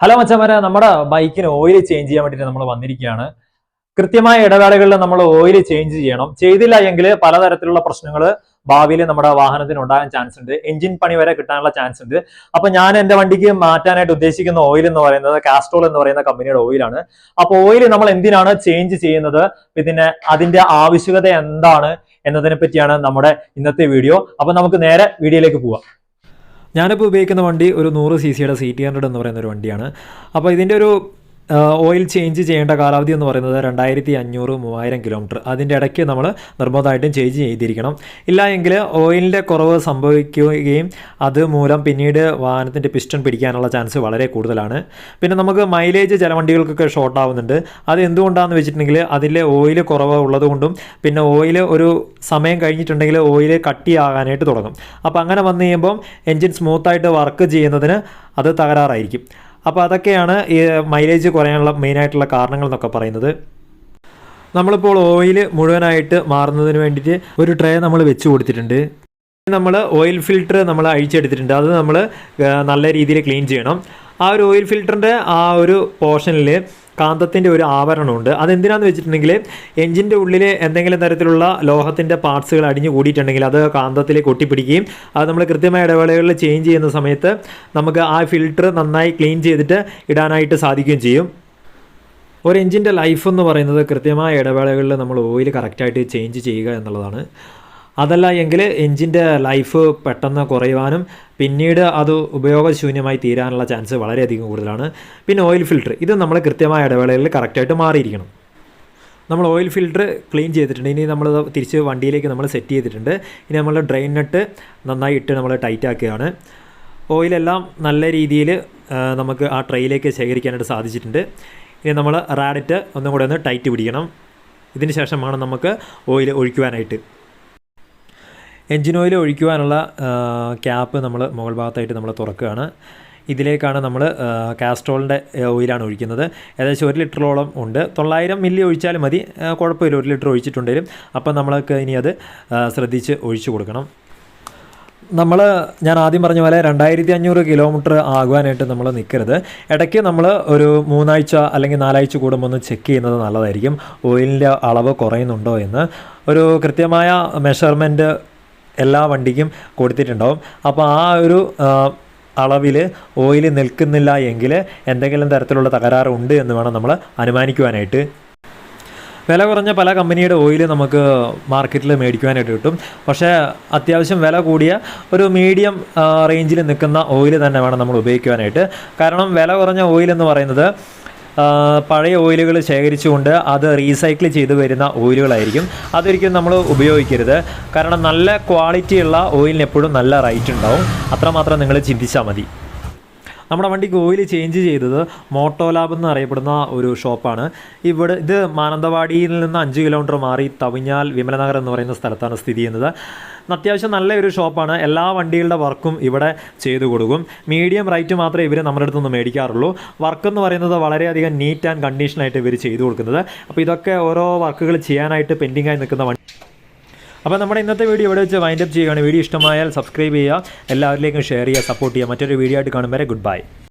Hello മച്ചന്മാരെ നമ്മുടെ ബൈക്കിന് ഓയിൽ ചേഞ്ച് ചെയ്യാൻ വേണ്ടിയിട്ട് നമ്മൾ വന്നിരിക്കുകയാണ്. കൃത്യമായ ഇടവേളകളിൽ നമ്മൾ ഓയിൽ ചേഞ്ച് ചെയ്യണം. ചെയ്തില്ല എങ്കിൽ പലതരത്തിലുള്ള പ്രശ്നങ്ങൾ ഭാവിയിൽ നമ്മുടെ വാഹനത്തിന് ഉണ്ടാകാൻ ചാൻസ് ഉണ്ട്. എഞ്ചിൻ പണി വരെ കിട്ടാനുള്ള ചാൻസ് ഉണ്ട്. അപ്പൊ ഞാൻ എന്റെ വണ്ടിക്ക് മാറ്റാനായിട്ട് ഉദ്ദേശിക്കുന്ന ഓയിൽ എന്ന് പറയുന്നത് കാസ്ട്രോൾ എന്ന് പറയുന്ന കമ്പനിയുടെ ഓയിലാണ് അപ്പൊ ഓയിൽ നമ്മൾ എന്തിനാണ് ചേഞ്ച് ചെയ്യുന്നത്? പിന്നെ അതിന്റെ ആവശ്യകത എന്താണ് എന്നതിനെ പറ്റിയാണ് നമ്മുടെ ഇന്നത്തെ വീഡിയോ അപ്പൊ നമുക്ക് നേരെ വീഡിയോയിലേക്ക് പോവാം. ഞാനിപ്പോൾ ഉപയോഗിക്കുന്ന വണ്ടി ഒരു നൂറ് സി സിയുടെ സി ടി ഹൺഡ്രഡ് എന്ന് പറയുന്ന ഒരു വണ്ടിയാണ്. അപ്പോൾ ഇതിന്റെ ഒരു ഓയിൽ ചേഞ്ച് ചെയ്യേണ്ട കാലാവധി എന്ന് പറയുന്നത് രണ്ടായിരത്തി അഞ്ഞൂറ് മൂവായിരം കിലോമീറ്റർ അതിന്റെ ഇടയ്ക്ക് നമ്മൾ നിർബന്ധമായിട്ടും ചേഞ്ച് ചെയ്തിരിക്കണം. ഇല്ല എങ്കിൽ ഓയിലിന്റെ കുറവ് സംഭവിക്കുകയും അത് മൂലം പിന്നീട് വാഹനത്തിന്റെ പിസ്റ്റൺ പിടിക്കാനുള്ള ചാൻസ് വളരെ കൂടുതലാണ്. പിന്നെ നമുക്ക് മൈലേജ് ചില വണ്ടികൾക്കൊക്കെ ഷോർട്ട് ആവുന്നുണ്ട്. അത് എന്തുകൊണ്ടാണെന്ന് വെച്ചിട്ടുണ്ടെങ്കിൽ അതിലെ ഓയിൽ കുറവ് ഉള്ളതുകൊണ്ടും പിന്നെ ഓയിൽ ഒരു സമയം കഴിഞ്ഞിട്ടുണ്ടെങ്കിൽ ഓയിൽ കട്ടിയാകാനായിട്ട് തുടങ്ങും. അപ്പോൾ അങ്ങനെ വന്നു കഴിയുമ്പം എൻജിൻ സ്മൂത്തായിട്ട് വർക്ക് ചെയ്യുന്നതിന് അത് തകരാറായിരിക്കും. അപ്പോൾ അതൊക്കെയാണ് ഈ മൈലേജ് കുറയാനുള്ള മെയിനായിട്ടുള്ള കാരണങ്ങൾ എന്നൊക്കെ പറയുന്നത്. നമ്മളിപ്പോൾ ഓയിൽ മുഴുവനായിട്ട് മാറുന്നതിന് വേണ്ടിയിട്ട് ഒരു ട്രേ നമ്മൾ വെച്ച് കൊടുത്തിട്ടുണ്ട്. നമ്മൾ ഓയിൽ ഫിൽട്ടർ നമ്മൾ അഴിച്ചെടുത്തിട്ടുണ്ട്. അത് നമ്മൾ നല്ല രീതിയിൽ ക്ലീൻ ചെയ്യണം. ആ ഒരു ഓയിൽ ഫിൽറ്ററിന്റെ ആ ഒരു പോർഷനിൽ കാന്തത്തിന്റെ ഒരു ആവരണമുണ്ട്. അതെന്തിനാന്ന് വെച്ചിട്ടുണ്ടെങ്കിൽ എഞ്ചിന്റെ ഉള്ളിൽ എന്തെങ്കിലും തരത്തിലുള്ള ലോഹത്തിന്റെ പാർട്സുകൾ അടിഞ്ഞു കൂടിയിട്ടുണ്ടെങ്കിൽ അത് കാന്തത്തിലേക്ക് ഒട്ടിപ്പിടിക്കുകയും അത് നമ്മൾ കൃത്യമായ ഇടവേളകളിൽ ചേഞ്ച് ചെയ്യുന്ന സമയത്ത് നമുക്ക് ആ ഫിൽറ്റർ നന്നായി ക്ലീൻ ചെയ്തിട്ട് ഇടാനായിട്ട് സാധിക്കുകയും ചെയ്യും. ഒരു എഞ്ചിന്റെ ലൈഫ് എന്ന് പറയുന്നത് കൃത്യമായ ഇടവേളകളിൽ നമ്മൾ ഓയിൽ കറക്റ്റായിട്ട് ചേഞ്ച് ചെയ്യുക എന്നുള്ളതാണ്. അതല്ല എങ്കിൽ എഞ്ചിന്റെ ലൈഫ് പെട്ടെന്ന് കുറയുവാനും പിന്നീട് അത് ഉപയോഗശൂന്യമായി തീരാനുള്ള ചാൻസ് വളരെയധികം കൂടുതലാണ്. പിന്നെ ഓയിൽ ഫിൽറ്റർ ഇത് നമ്മൾ കൃത്യമായ ഇടവേളകളിൽ കറക്റ്റായിട്ട് മാറിയിരിക്കണം. നമ്മൾ ഓയിൽ ഫിൽറ്റർ ക്ലീൻ ചെയ്തിട്ടുണ്ട്. ഇനി നമ്മൾ തിരിച്ച് വണ്ടിയിലേക്ക് നമ്മൾ സെറ്റ് ചെയ്തിട്ടുണ്ട്. ഇനി നമ്മൾ ഡ്രെയിൻ നട്ട് നന്നായി ഇട്ട് നമ്മൾ ടൈറ്റ് ആക്കുകയാണ്. ഓയിലെല്ലാം നല്ല രീതിയിൽ നമുക്ക് ആ ട്രെയിലേക്ക് ശേഖരിക്കാനായിട്ട് സാധിച്ചിട്ടുണ്ട്. ഇനി നമ്മൾ റാഡിറ്റ് ഒന്നും കൂടെ ഒന്ന് ടൈറ്റ് പിടിക്കണം. ഇതിന് ശേഷമാണ് നമുക്ക് ഓയിൽ ഒഴിക്കുവാനായിട്ട്. എൻജിൻ ഓയിൽ ഒഴിക്കുവാനുള്ള ക്യാപ്പ് നമ്മൾ മുകൾ ഭാഗത്തായിട്ട് നമ്മൾ തുറക്കുകയാണ്. ഇതിലേക്കാണ് നമ്മൾ കാസ്ട്രോളിന്റെ ഓയിലാണ് ഒഴിക്കുന്നത്. ഏകദേശം ഒരു ലിറ്ററോളം ഉണ്ട്. തൊള്ളായിരം മില്ലി ഒഴിച്ചാൽ മതി. കുഴപ്പമില്ല ഒരു ലിറ്റർ ഒഴിച്ചിട്ടുണ്ടെങ്കിലും. അപ്പം നമ്മൾക്ക് ഇനി അത് ശ്രദ്ധിച്ച് ഒഴിച്ചു കൊടുക്കണം. നമ്മൾ ഞാൻ ആദ്യം പറഞ്ഞ പോലെ രണ്ടായിരത്തി അഞ്ഞൂറ് കിലോമീറ്റർ ആകുവാനായിട്ട് നമ്മൾ നിൽക്കരുത് ഇടയ്ക്ക് നമ്മൾ ഒരു മൂന്നാഴ്ച അല്ലെങ്കിൽ നാലാഴ്ച കൂടുമ്പോൾ ഒന്ന് ചെക്ക് ചെയ്യുന്നത് നല്ലതായിരിക്കും. ഓയിലിന്റെ അളവ് കുറയുന്നുണ്ടോ എന്ന്. ഒരു കൃത്യമായ മെഷർമെന്റ് എല്ലാ വണ്ടിക്കും കൊടുത്തിട്ടുണ്ടാവും. അപ്പോൾ ആ ഒരു അളവിൽ ഓയിൽ നിൽക്കുന്നില്ല എങ്കിൽ എന്തെങ്കിലും തരത്തിലുള്ള തകരാറുണ്ട് എന്ന് വേണം നമ്മൾ അനുമാനിക്കുവാനായിട്ട്. വില കുറഞ്ഞ പല കമ്പനിയുടെ ഓയിൽ നമുക്ക് മാർക്കറ്റിൽ മേടിക്കുവാനായിട്ട് കിട്ടും. പക്ഷേ അത്യാവശ്യം വില കൂടിയ ഒരു മീഡിയം റേഞ്ചിൽ നിൽക്കുന്ന ഓയിൽ തന്നെ വേണം നമ്മൾ ഉപയോഗിക്കുവാനായിട്ട്. കാരണം വില കുറഞ്ഞ ഓയിൽ എന്ന് പറയുന്നത് പഴയ ഓയിലുകൾ ശേഖരിച്ചുകൊണ്ട് അത് റീസൈക്കിൾ ചെയ്ത് വരുന്ന ഓയിലുകളായിരിക്കും. അതൊരിക്കലും നമ്മൾ ഉപയോഗിക്കരുത്. കാരണം നല്ല ക്വാളിറ്റിയുള്ള ഓയിലിന് എപ്പോഴും നല്ല റേറ്റ് ഉണ്ടാവും. അത്രമാത്രം നിങ്ങൾ ചിന്തിച്ചാൽ മതി. നമ്മുടെ വണ്ടിക്ക് ഓയിൽ ചേഞ്ച് ചെയ്തത് മോട്ടോ ലാബ് എന്ന് അറിയപ്പെടുന്ന ഒരു ഷോപ്പാണ്. ഇവിടെ ഇത് മാനന്തവാടിയിൽ നിന്ന് അഞ്ച് കിലോമീറ്റർ മാറി തവിഞ്ഞാൽ വിമലനഗർ എന്ന് പറയുന്ന സ്ഥലത്താണ് സ്ഥിതി ചെയ്യുന്നത്. അത്യാവശ്യം നല്ലൊരു ഷോപ്പാണ്. എല്ലാ വണ്ടികളുടെ വർക്കും ഇവിടെ ചെയ്തു കൊടുക്കും. മീഡിയം റേറ്റ് മാത്രമേ ഇവർ നമ്മുടെ അടുത്ത് നിന്ന് മേടിക്കാറുള്ളൂ. വർക്ക് എന്ന് പറയുന്നത് വളരെയധികം നീറ്റ് ആൻഡ് കണ്ടീഷനായിട്ട് ഇവർ ചെയ്തു കൊടുക്കുന്നത്. അപ്പോൾ ഇതൊക്കെ ഓരോ വർക്കുകൾ ചെയ്യാനായിട്ട് പെൻഡിങ്ങായി നിൽക്കുന്ന വണ്ടി അപ്പോൾ നമ്മുടെ ഇന്നത്തെ വീഡിയോ ഇവിടെ വെച്ച് വൈൻഡപ്പ് ചെയ്യുകയാണ്. വീഡിയോ ഇഷ്ടമായാൽ സബ്സ്ക്രൈബ് ചെയ്യുക. എല്ലാവരിലേക്കും ഷെയർ ചെയ്യുക സപ്പോർട്ട് ചെയ്യുക. മറ്റൊരു വീഡിയോ ആയിട്ട് കാണും വരെ ഗുഡ് ബൈ